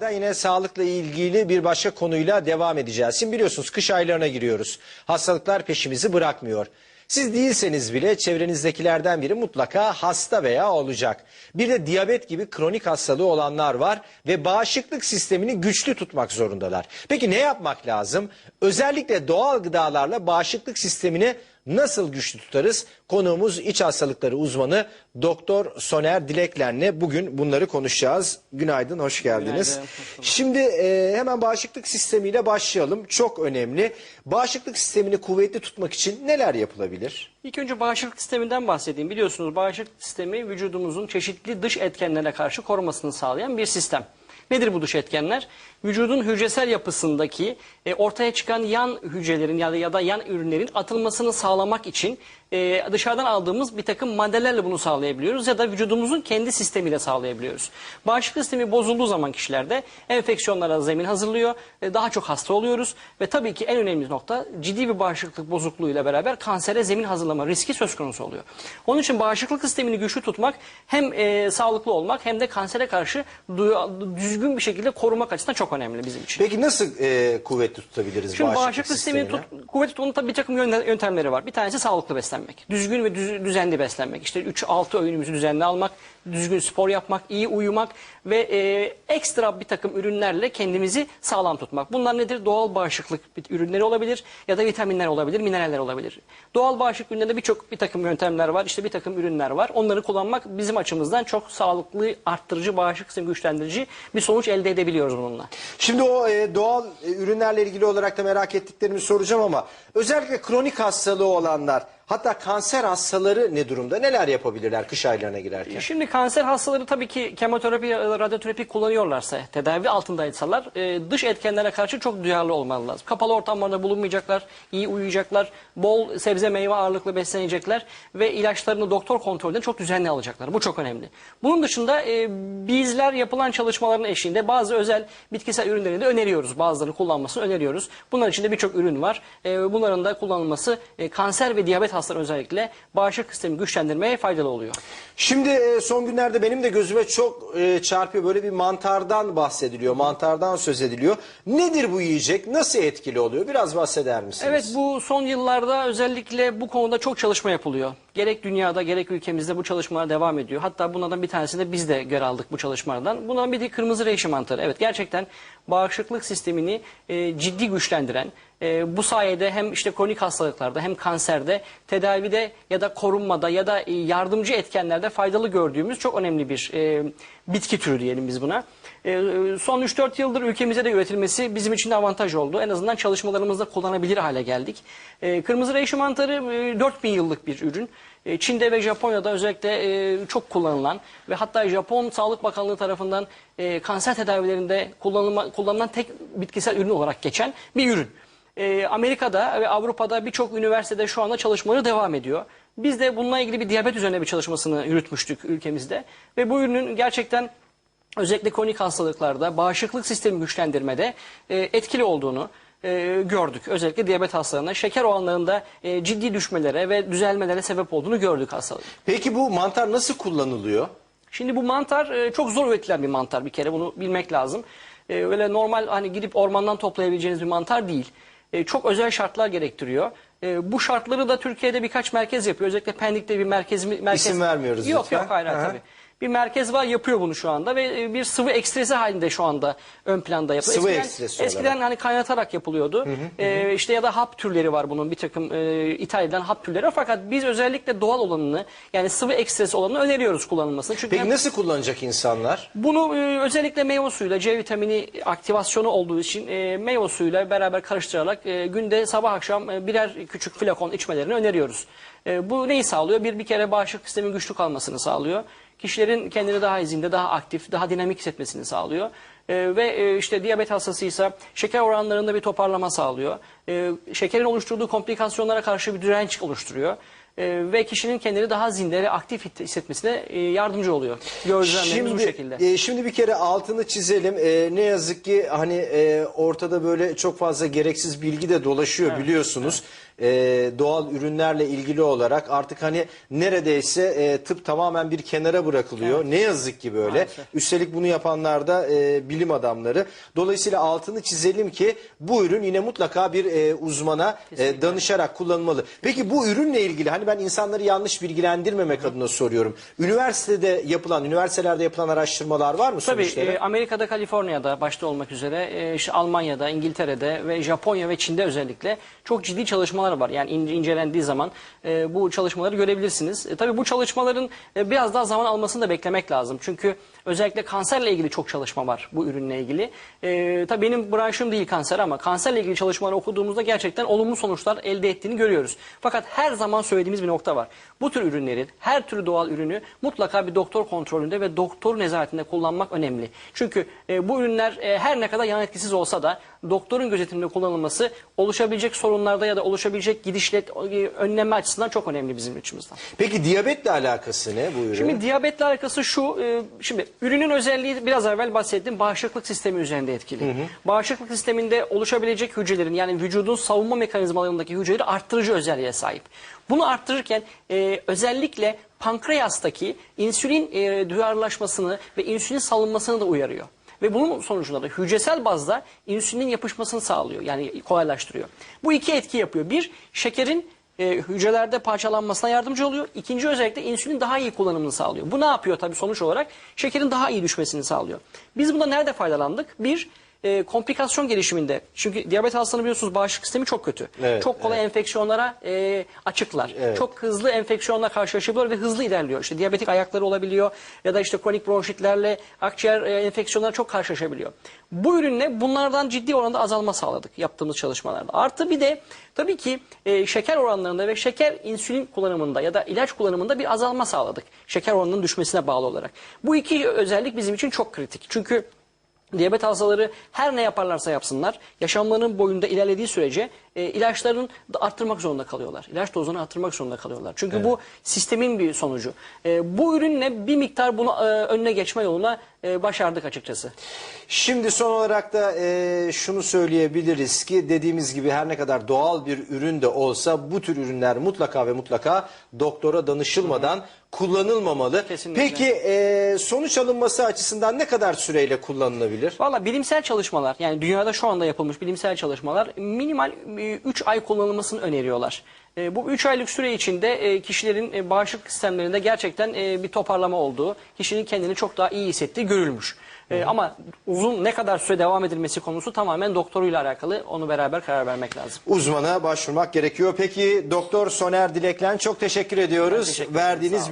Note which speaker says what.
Speaker 1: Da Yine sağlıkla ilgili bir başka konuyla devam edeceğiz. Şimdi biliyorsunuz kış aylarına giriyoruz. Hastalıklar peşimizi bırakmıyor. Siz değilseniz bile çevrenizdekilerden biri mutlaka hasta veya olacak. Bir de diyabet gibi kronik hastalığı olanlar var ve bağışıklık sistemini güçlü tutmak zorundalar. Peki ne yapmak lazım? Özellikle doğal gıdalarla bağışıklık sistemini nasıl güçlü tutarız? Konuğumuz iç hastalıkları uzmanı Doktor Soner Dileklen'le bugün bunları konuşacağız. Günaydın, hoş geldiniz.
Speaker 2: Günaydın.
Speaker 1: Şimdi e, hemen bağışıklık sistemiyle başlayalım. Çok önemli. Bağışıklık sistemini kuvvetli tutmak için neler yapılabilir?
Speaker 2: İlk önce bağışıklık sisteminden bahsedeyim. Biliyorsunuz bağışıklık sistemi vücudumuzun çeşitli dış etkenlere karşı korumasını sağlayan bir sistem. Nedir bu dış etkenler? Vücudun hücresel yapısındaki e, ortaya çıkan yan hücrelerin ya da, ya da yan ürünlerin atılmasını sağlamak için e, dışarıdan aldığımız bir takım maddelerle bunu sağlayabiliyoruz ya da vücudumuzun kendi sistemiyle sağlayabiliyoruz. Bağışıklık sistemi bozulduğu zaman kişilerde enfeksiyonlara zemin hazırlıyor, e, daha çok hasta oluyoruz ve tabii ki en önemli nokta ciddi bir bağışıklık bozukluğuyla beraber kansere zemin hazırlama riski söz konusu oluyor. Onun için bağışıklık sistemini güçlü tutmak hem e, sağlıklı olmak hem de kansere karşı duyu- düzgün bir şekilde korumak açısından çok önemli bizim için.
Speaker 1: Peki nasıl e, kuvvetli tutabiliriz
Speaker 2: Şimdi
Speaker 1: bağışıklık,
Speaker 2: bağışıklık sistemini tut, kuvvet tutmanın tabii bir takım yöntemleri var. Bir tanesi sağlıklı beslenmek. Düzgün ve düz- düzenli beslenmek. İşte 3-6 öğünümüzü düzenli almak, düzgün spor yapmak, iyi uyumak ve e, ekstra bir takım ürünlerle kendimizi sağlam tutmak. Bunlar nedir? Doğal bağışıklık ürünleri olabilir ya da vitaminler olabilir, mineraller olabilir. Doğal bağışıklık ürünlerinde birçok bir takım yöntemler var. İşte bir takım ürünler var. Onları kullanmak bizim açımızdan çok sağlıklı, arttırıcı, bağışıklık sistemi güçlendirici bir sonuç elde edebiliyoruz bununla.
Speaker 1: Şimdi o e, doğal e, ürünlerle ilgili olarak da merak ettiklerimi soracağım ama özellikle kronik hastalığı olanlar hatta kanser hastaları ne durumda? Neler yapabilirler kış aylarına girerken?
Speaker 2: Şimdi kanser hastaları tabii ki kemoterapi ya da radyoterapi kullanıyorlarsa, tedavi altındaysalar e, dış etkenlere karşı çok duyarlı olmalı lazım. Kapalı ortamlarda bulunmayacaklar, iyi uyuyacaklar, bol sebze meyve ağırlıklı beslenecekler ve ilaçlarını doktor kontrolünde çok düzenli alacaklar. Bu çok önemli. Bunun dışında e, bizler yapılan çalışmaların eşliğinde bazı özel bitkisel ürünleri de öneriyoruz. Bazılarını kullanmasını öneriyoruz. Bunların içinde birçok ürün var. E, bunların da kullanılması e, kanser ve diyabet hastaları özellikle bağışıklık sistemi güçlendirmeye faydalı oluyor.
Speaker 1: Şimdi e, son günlerde benim de gözüme çok e, çarpıyor böyle bir mantardan bahsediliyor. Mantardan söz ediliyor. Nedir bu yiyecek? Nasıl etkili oluyor? Biraz bahseder misiniz?
Speaker 2: Evet bu son yıllarda özellikle bu konuda çok çalışma yapılıyor. Gerek dünyada gerek ülkemizde bu çalışmalar devam ediyor. Hatta bunlardan bir tanesinde biz de yer aldık bu çalışmalardan. Bundan biri kırmızı reyşi mantarı. Evet gerçekten bağışıklık sistemini e, ciddi güçlendiren, e, bu sayede hem işte kronik hastalıklarda hem kanserde tedavide ya da korunmada ya da e, yardımcı etkenlerde faydalı gördüğümüz çok önemli bir e, bitki türü diyelim biz buna. E, son 3-4 yıldır ülkemizde de üretilmesi bizim için de avantaj oldu. En azından çalışmalarımızda kullanabilir hale geldik. E, kırmızı reyşi mantarı e, 4000 yıllık bir ürün. E, Çin'de ve Japonya'da özellikle e, çok kullanılan ve hatta Japon Sağlık Bakanlığı tarafından e, kanser tedavilerinde kullanılan tek bitkisel ürün olarak geçen bir ürün. E, Amerika'da ve Avrupa'da birçok üniversitede şu anda çalışmaları devam ediyor. Biz de bununla ilgili bir diyabet üzerine bir çalışmasını yürütmüştük ülkemizde. Ve bu ürünün gerçekten özellikle kronik hastalıklarda bağışıklık sistemi güçlendirmede e, etkili olduğunu e, gördük. Özellikle diyabet hastalarında şeker oranlarında e, ciddi düşmelere ve düzelmelere sebep olduğunu gördük hastalık.
Speaker 1: Peki bu mantar nasıl kullanılıyor?
Speaker 2: Şimdi bu mantar e, çok zor üretilen bir mantar bir kere bunu bilmek lazım. E, öyle normal hani gidip ormandan toplayabileceğiniz bir mantar değil. E, çok özel şartlar gerektiriyor. E, bu şartları da Türkiye'de birkaç merkez yapıyor. Özellikle Pendik'te bir merkez merkez
Speaker 1: İsim vermiyoruz
Speaker 2: Yok
Speaker 1: lütfen.
Speaker 2: yok hayır
Speaker 1: Aha.
Speaker 2: tabii. Bir merkez var yapıyor bunu şu anda ve e, bir sıvı ekstresi halinde şu anda ön planda yapılıyor.
Speaker 1: Sıvı
Speaker 2: eskiden,
Speaker 1: ekstresi
Speaker 2: Eskiden
Speaker 1: olarak.
Speaker 2: hani kaynatarak yapılıyordu. E, işte ya da hap türleri var bunun bir takım e, ithal edilen hap türleri. Fakat biz özellikle doğal olanını yani sıvı ekstresi olanını öneriyoruz kullanılmasını. Çünkü
Speaker 1: Peki
Speaker 2: hem-
Speaker 1: nasıl kullanacak insanlar?
Speaker 2: bunu e, özellikle meyve suyuyla C vitamini aktivasyonu olduğu için e, meyve suyuyla beraber karıştırarak e, günde sabah akşam e, birer küçük flakon içmelerini öneriyoruz. E, bu neyi sağlıyor? Bir bir kere bağışıklık sistemin güçlü kalmasını sağlıyor. Kişilerin kendini daha izinde, daha aktif, daha dinamik hissetmesini sağlıyor. E, ve e, işte diyabet hastasıysa şeker oranlarında bir toparlama sağlıyor. E, şekerin oluşturduğu komplikasyonlara karşı bir direnç oluşturuyor. E, ve kişinin kendini daha zinde ve aktif hissetmesine e, yardımcı oluyor. Gözlemlerimiz bu şekilde.
Speaker 1: e, şimdi bir kere altını çizelim. E, ne yazık ki hani e, ortada böyle çok fazla gereksiz bilgi de dolaşıyor biliyorsunuz. E, doğal ürünlerle ilgili olarak artık hani neredeyse e, tıp tamamen bir kenara bırakılıyor. Ne yazık ki böyle.
Speaker 2: Maalesef.
Speaker 1: Üstelik bunu yapanlar da e, bilim adamları. Dolayısıyla altını çizelim ki bu ürün yine mutlaka bir e, uzmana e, danışarak kullanılmalı. Peki bu ürünle ilgili hani ben insanları yanlış bilgilendirmemek adına soruyorum. Üniversitede yapılan, üniversitelerde yapılan araştırmalar var mı
Speaker 2: Tabii
Speaker 1: sonuçları?
Speaker 2: e, Amerika'da, Kaliforniya'da başta olmak üzere, e, işte Almanya'da, İngiltere'de ve Japonya ve Çin'de özellikle çok ciddi çalışmalar var. Yani in- incelendiği zaman e, bu çalışmaları görebilirsiniz. E, tabii bu çalışmaların e, biraz daha zaman almasını da beklemek lazım. Çünkü özellikle kanserle ilgili çok çalışma var bu ürünle ilgili. E, tabii benim branşım değil kanser ama kanserle ilgili çalışmaları okuduğumuzda gerçekten olumlu sonuçlar elde ettiğini görüyoruz. Fakat her zaman söylediğimiz bir nokta var. Bu tür ürünlerin, her türlü doğal ürünü mutlaka bir doktor kontrolünde ve doktor nezaretinde kullanmak önemli. Çünkü e, bu ürünler e, her ne kadar yan etkisiz olsa da doktorun gözetiminde kullanılması oluşabilecek sorunlarda ya da oluşabilecek gidişle e, önleme açısından çok önemli bizim açımızdan.
Speaker 1: Peki diyabetle alakası ne bu ürünün?
Speaker 2: Şimdi diyabetle alakası şu, e, şimdi ürünün özelliği biraz evvel bahsettim bağışıklık sistemi üzerinde etkili. Bağışıklık sisteminde oluşabilecek hücrelerin yani vücudun savunma mekanizmalarındaki hücreleri arttırıcı özelliğe sahip. Bunu arttırırken e, özellikle pankreastaki insülin e, duyarlılaşmasını ve insülin salınmasını da uyarıyor. Ve bunun sonucunda da hücresel bazda insülinin yapışmasını sağlıyor. Yani kolaylaştırıyor. Bu iki etki yapıyor. Bir, şekerin e, hücrelerde parçalanmasına yardımcı oluyor. İkinci özellikle insülin daha iyi kullanımını sağlıyor. Bu ne yapıyor tabii sonuç olarak? Şekerin daha iyi düşmesini sağlıyor. Biz bunda nerede faydalandık? Bir, e, komplikasyon gelişiminde. Çünkü diyabet hastaları biliyorsunuz bağışıklık sistemi çok kötü.
Speaker 1: Evet,
Speaker 2: çok kolay enfeksiyonlara e, açıklar.
Speaker 1: Evet.
Speaker 2: Çok hızlı enfeksiyonla karşılaşabiliyor ve hızlı ilerliyor. İşte diyabetik ayakları olabiliyor ya da işte kronik bronşitlerle akciğer e, enfeksiyonlara çok karşılaşabiliyor. Bu ürünle bunlardan ciddi oranda azalma sağladık yaptığımız çalışmalarda. Artı bir de tabii ki e, şeker oranlarında ve şeker insülin kullanımında ya da ilaç kullanımında bir azalma sağladık. Şeker oranının düşmesine bağlı olarak. Bu iki özellik bizim için çok kritik. Çünkü Diyabet hastaları her ne yaparlarsa yapsınlar yaşamlarının boyunda ilerlediği sürece e, ilaçlarını da arttırmak zorunda kalıyorlar. İlaç dozunu arttırmak zorunda kalıyorlar. Çünkü bu sistemin bir sonucu. E, bu ürünle bir miktar bunu e, önüne geçme yoluna e, başardık açıkçası.
Speaker 1: Şimdi son olarak da e, şunu söyleyebiliriz ki dediğimiz gibi her ne kadar doğal bir ürün de olsa bu tür ürünler mutlaka ve mutlaka doktora danışılmadan kullanılmamalı.
Speaker 2: Kesinlikle.
Speaker 1: Peki e, sonuç alınması açısından ne kadar süreyle kullanılabilir?
Speaker 2: Valla bilimsel çalışmalar yani dünyada şu anda yapılmış bilimsel çalışmalar minimal 3 ay kullanılmasını öneriyorlar. E, bu 3 aylık süre içinde e, kişilerin e, bağışıklık sistemlerinde gerçekten e, bir toparlama olduğu, kişinin kendini çok daha iyi hissettiği görülmüş. E, ama uzun ne kadar süre devam edilmesi konusu tamamen doktoruyla alakalı. Onu beraber karar vermek lazım.
Speaker 1: Uzmana başvurmak gerekiyor. Peki Doktor Soner Dileklen çok teşekkür ediyoruz.
Speaker 2: teşekkür ederim,
Speaker 1: Verdiğiniz.